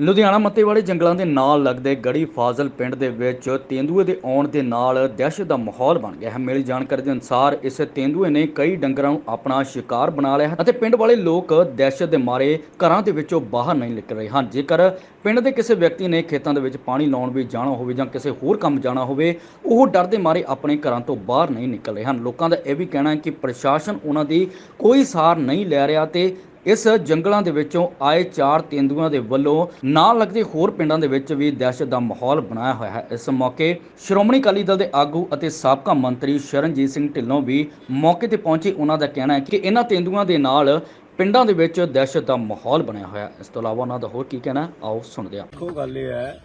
ਲੁਧਿਆਣਾ ਮੱਤੇਵਾੜੇ ਜੰਗਲਾਂ ਦੇ ਨਾਲ ਲੱਗਦੇ ਗੜੀ ਫਾਜ਼ਲ ਪਿੰਡ ਦੇ ਵਿੱਚ ਤੇਂਦੂਏ ਦੇ ਆਉਣ ਦੇ ਨਾਲ ਦਹਿਸ਼ਤ ਦਾ ਮਾਹੌਲ ਬਣ ਗਿਆ ਹੈ। ਮਿਲੀ ਜਾਣਕਾਰੀ ਦੇ ਅਨੁਸਾਰ ਇਸ ਤੇਂਦੂਏ ਨੇ ਕਈ ਡੰਗਰਾਂ ਨੂੰ ਆਪਣਾ ਸ਼ਿਕਾਰ ਬਣਾ ਲਿਆ ਹੈ ਅਤੇ ਪਿੰਡ ਵਾਲੇ ਲੋਕ ਦਹਿਸ਼ਤ ਦੇ ਮਾਰੇ ਘਰਾਂ ਦੇ ਵਿੱਚੋਂ ਬਾਹਰ ਨਹੀਂ ਨਿਕਲ ਰਹੇ ਹਨ। ਜੇਕਰ ਪਿੰਡ ਦੇ ਕਿਸੇ ਵਿਅਕਤੀ ਨੇ ਖੇਤਾਂ ਦੇ ਵਿੱਚ ਪਾਣੀ ਲਾਉਣ ਵੀ ਜਾਣਾ ਹੋਵੇ ਜਾਂ ਕਿਸੇ ਹੋਰ ਕੰਮ ਜਾਣਾ ਹੋਵੇ, ਉਹ ਡਰ ਦੇ ਮਾਰੇ ਆਪਣੇ ਘਰਾਂ ਤੋਂ ਬਾਹਰ ਨਹੀਂ ਨਿਕਲ ਰਹੇ ਹਨ। ਲੋਕਾਂ ਦਾ ਇਹ ਵੀ ਕਹਿਣਾ ਹੈ ਕਿ ਪ੍ਰਸ਼ਾਸਨ ਉਹਨਾਂ ਦੀ ਕੋਈ ਸਾਰ ਨਹੀਂ ਲੈ ਰਿਹਾ ਤੇ ਇਸ ਜੰਗਲਾਂ ਦੇ ਵਿੱਚੋਂ ਆਏ ਚਾਰ ਤੇਂਦੂਆਂ ਦੇ ਵੱਲੋਂ ਨਾਲ ਲੱਗਦੇ ਹੋਰ ਪਿੰਡਾਂ ਦੇ ਵਿੱਚ ਵੀ ਦਹਿਸ਼ਤ ਦਾ ਮਾਹੌਲ ਬਣਾਇਆ ਹੋਇਆ ਹੈ। ਇਸ ਮੌਕੇ ਸ਼੍ਰੋਮਣੀ ਅਕਾਲੀ ਦਲ ਦੇ ਆਗੂ ਅਤੇ ਸਾਬਕਾ ਮੰਤਰੀ ਸ਼ਰਨਜੀਤ ਸਿੰਘ ਢਿੱਲੋਂ ਵੀ ਮੌਕੇ ਤੇ ਪਹੁੰਚੇ। ਉਹਨਾਂ ਦਾ ਕਹਿਣਾ ਹੈ ਕਿ ਇਹਨਾਂ ਤੇਂਦੂਆਂ ਦੇ ਨਾਲ ਪਿੰਡਾਂ ਦੇ ਵਿੱਚ ਦਹਿਸ਼ਤ ਦਾ ਮਾਹੌਲ ਬਣਿਆ ਹੋਇਆ ਇਸ ਤੋਂ ਇਲਾਵਾ ਉਹਨਾਂ ਦਾ ਹੋਰ ਕੀ ਕਹਿਣਾ ਆਓ ਸੁਣਦੇ ਹਾਂ। ਦੇਖੋ, ਗੱਲ ਇਹ ਹੈ,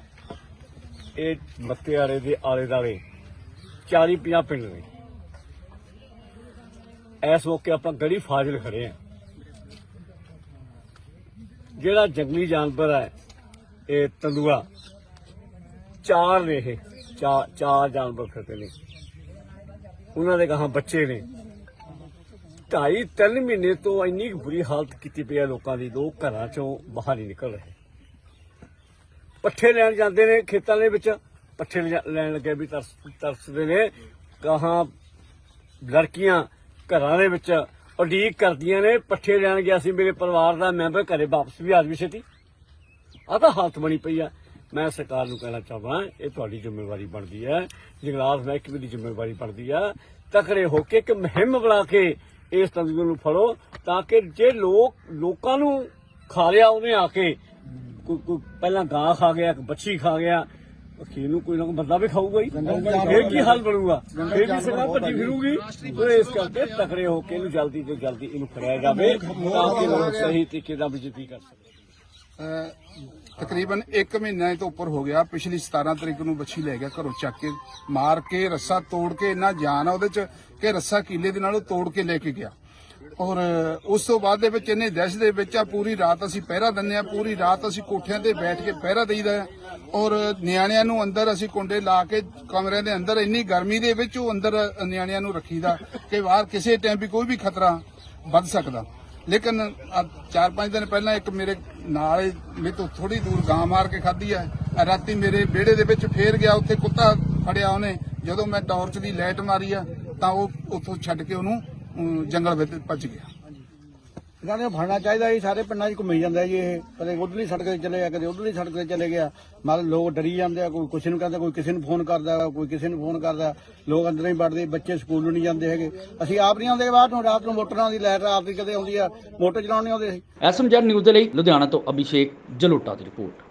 ਇਹ ਮੱਤੇਆਰੇ ਦੇ ਆਲੇ ਦਾਲੇ 40 50 ਪਿੰਡ ਨੇ। ਇਸ ਮੌਕੇ ਆਪਾਂ ਗੜੀ ਫਾਜ਼ਿਲ ਖੜੇ ਆ ਜਿਹੜਾ ਜੰਗਲੀ ਜਾਨਵਰ ਹੈ, ਇਹ ਤੰਦੂਆ। ਚਾਰ ਨੇ ਇਹ, ਚਾਰ ਜਾਨਵਰ ਫਿਰਦੇ ਨੇ। ਉਹਨਾਂ ਦੇ ਗਾਹਾਂ ਬੱਚੇ ਨੇ। ਢਾਈ, ਤਿੰਨ ਮਹੀਨੇ ਤੋਂ ਇੰਨੀ ਕੁ ਬੁਰੀ ਹਾਲਤ ਕੀਤੀ ਪਈ ਹੈ ਲੋਕਾਂ ਦੀ। ਲੋਕ ਘਰਾਂ ਚੋਂ ਬਾਹਰ ਨਹੀਂ ਨਿਕਲ ਰਹੇ। ਪੱਠੇ ਲੈਣ ਜਾਂਦੇ ਨੇ ਖੇਤਾਂ ਦੇ ਵਿੱਚ। ਪੱਠੇ ਲੈਣ ਲੱਗੇ ਵੀ ਤਰਸ, ਤਰਸਦੇ ਨੇ। ਕਹਾਂ ਲੜਕੀਆਂ ਘਰਾਂ ਦੇ ਵਿੱਚ ਉਡੀਕ ਕਰਦੀਆਂ ਨੇ, ਪੱਠੇ ਲੈਣ ਗਿਆ ਸੀ ਮੇਰੇ ਪਰਿਵਾਰ ਦਾ ਮੈਂਬਰ, ਘਰੇ ਵਾਪਸ ਵੀ ਆ ਜਾਵੇ ਛੇਤੀ। ਆਹ ਤਾਂ ਹਾਲਤ ਬਣੀ ਪਈ ਆ। ਮੈਂ ਸਰਕਾਰ ਨੂੰ ਕਹਿਣਾ ਚਾਹੁੰਦਾ ਇਹ ਤੁਹਾਡੀ ਜ਼ਿੰਮੇਵਾਰੀ ਬਣਦੀ ਹੈ ਜੰਗਲਾਤ ਮਹਿਕਮੇ ਦੀ ਜ਼ਿੰਮੇਵਾਰੀ ਬਣਦੀ ਆ। ਤਕੜੇ ਹੋ ਕੇ ਇੱਕ ਮੁਹਿੰਮ ਬਣਾ ਕੇ ਇਸ ਤੰਦੂਰ ਨੂੰ ਫੜੋ, ਤਾਂ ਕਿ ਜੇ ਲੋਕ, ਲੋਕਾਂ ਨੂੰ ਖਾ ਲਿਆ, ਉਹਨੇ ਆ ਕੇ ਕੋਈ ਪਹਿਲਾਂ ਗਾਂ ਖਾ ਗਿਆ, ਇੱਕ ਬੱਚੀ ਖਾ ਗਿਆ ਅਖੀਰ ਨੂੰ ਕੋਈ ਨਾ ਕੋਈ ਬੰਦਾ ਵੀ ਖਾਊਗਾ ਹੀ ਫੇਰ ਕੀ ਹਾਲ ਬਣੂਗਾ? ਫੇਰ ਵੀ ਸਰਕਾਰ ਭੱਜੀ ਫਿਰੂਗੀ? ਤੇ ਇਸ ਕਰਕੇ ਤਕੜੇ ਹੋ ਕੇ ਇਹਨੂੰ ਜਲਦੀ ਤੋਂ ਜਲਦੀ ਇਹਨੂੰ ਫੜਿਆ ਜਾਵੇ ਤਾਂ ਕਿ ਲੋਕ ਸਹੀ ਤਰੀਕੇ ਨਾਲ ਬਜਤੀ ਕਰ ਸਕਣ। ਤਕਰੀਬਨ 1 ਮਹੀਨਾ ਤੋਂ ਉੱਪਰ ਹੋ ਗਿਆ। ਪਿਛਲੀ 17 ਤਰੀਕ ਨੂੰ ਬੱਚੀ ਲੈ ਗਿਆ ਘਰੋਂ ਚੱਕ ਕੇ ਮਾਰ ਕੇ ਰੱਸਾ ਤੋੜ ਕੇ ਇੰਨਾ ਜਾਨ ਆ ਉਹਦੇ ਚ ਕਿ ਰੱਸਾ ਕੀਲੇ ਦੇ ਨਾਲ ਤੋੜ ਕੇ ਲੈ ਕੇ ਗਿਆ। ਔਰ ਉਸ ਤੋਂ ਬਾਅਦ ਦੇ ਵਿੱਚ ਇਹਨੇ ਦਹਿਸ਼ ਦੇ ਵਿੱਚ ਆ, ਪੂਰੀ ਰਾਤ ਅਸੀਂ ਪਹਿਰਾ ਦਿੰਦੇ ਆ, ਪੂਰੀ ਰਾਤ ਅਸੀਂ ਕੋਠਿਆਂ ਤੇ ਬੈਠ ਕੇ ਪਹਿਰਾ ਦੇਈਦਾ ਔਰ ਨਿਆਣਿਆਂ ਨੂੰ ਅੰਦਰ ਅਸੀਂ ਕੁੰਡੇ ਲਾ ਕੇ ਕਮਰਿਆਂ ਦੇ ਅੰਦਰ ਇੰਨੀ ਗਰਮੀ ਦੇ ਵਿੱਚ ਉਹ ਅੰਦਰ ਨਿਆਣਿਆਂ ਨੂੰ ਰੱਖੀਦਾ ਕਿ ਬਾਹਰ ਕਿਸੇ ਟਾਈਮ ਵੀ ਕੋਈ ਵੀ ਖਤਰਾ ਵੱਧ ਸਕਦਾ। ਲੇਕਿਨ ਆਹ ਚਾਰ ਪੰਜ ਦਿਨ ਪਹਿਲਾਂ ਇੱਕ ਮੇਰੇ ਨਾਲ ਮੇਰੇ ਤੋਂ ਥੋੜੀ ਦੂਰ ਗਾਂ ਮਾਰ ਕੇ ਖਾਧੀ ਹੈ ਰਾਤੀ ਮੇਰੇ ਵਿਹੜੇ ਦੇ ਵਿੱਚ ਫੇਰ ਗਿਆ, ਉੱਥੇ ਕੁੱਤਾ ਫੜਿਆ ਉਹਨੇ। ਜਦੋਂ ਮੈਂ ਟਾਰਚ ਦੀ ਲਾਈਟ ਮਾਰੀ ਆ, ਤਾਂ ਉਹ ਉੱਥੋਂ ਛੱਡ ਕੇ ਉਹਨੂੰ ਜੰਗਲ ਵਿੱਚ ਭੱਜ ਗਿਆ। ਇਹਨਾਂ ਨੂੰ ਫੜਨਾ ਚਾਹੀਦਾ ਜੀ ਸਾਰੇ ਪਿੰਡਾਂ 'ਚ ਘੁੰਮੀ ਜਾਂਦਾ ਜੀ ਇਹ। ਕਦੇ ਉਧਰਲੀ ਸੜਕ ਤੇ ਚਲੇ ਗਿਆ ਕਦੇ ਉਧਰਲੀ ਸੜਕ ਤੇ ਚਲੇ ਗਿਆ। ਮਤਲਬ ਲੋਕ ਡਰੀ ਜਾਂਦੇ ਆ ਕੋਈ ਕਿਸੇ ਨੂੰ ਕਹਿੰਦਾ ਕੋਈ ਕਿਸੇ ਨੂੰ ਫੋਨ ਕਰਦਾ ਕੋਈ ਕਿਸੇ ਨੂੰ ਫੋਨ ਕਰਦਾ। ਲੋਕ ਅੰਦਰ ਹੀ ਵੜਦੇ ਬੱਚੇ ਸਕੂਲ ਨੂੰ ਨਹੀਂ ਜਾਂਦੇ ਹੈਗੇ। ਅਸੀਂ ਆਪ ਨਹੀਂ ਆਉਂਦੇ ਬਾਹਰ ਨੂੰ ਰਾਤ ਨੂੰ ਮੋਟਰਾਂ ਦੀ ਲਾਈਟ ਰਾਤ ਦੀ ਕਦੇ ਆਉਂਦੀ ਆ ਮੋਟਰ ਚਲਾਉਣ ਨਹੀਂ ਆਉਂਦੇ ਅਸੀਂ। ਐਸਐਮਜੈਡ ਨਿਊਜ਼ ਦੇ ਲਈ ਲੁਧਿਆਣਾ ਤੋਂ ਅਭਿਸ਼ੇਕ ਜਲੋਟਾ ਦੀ ਰਿਪੋਰਟ।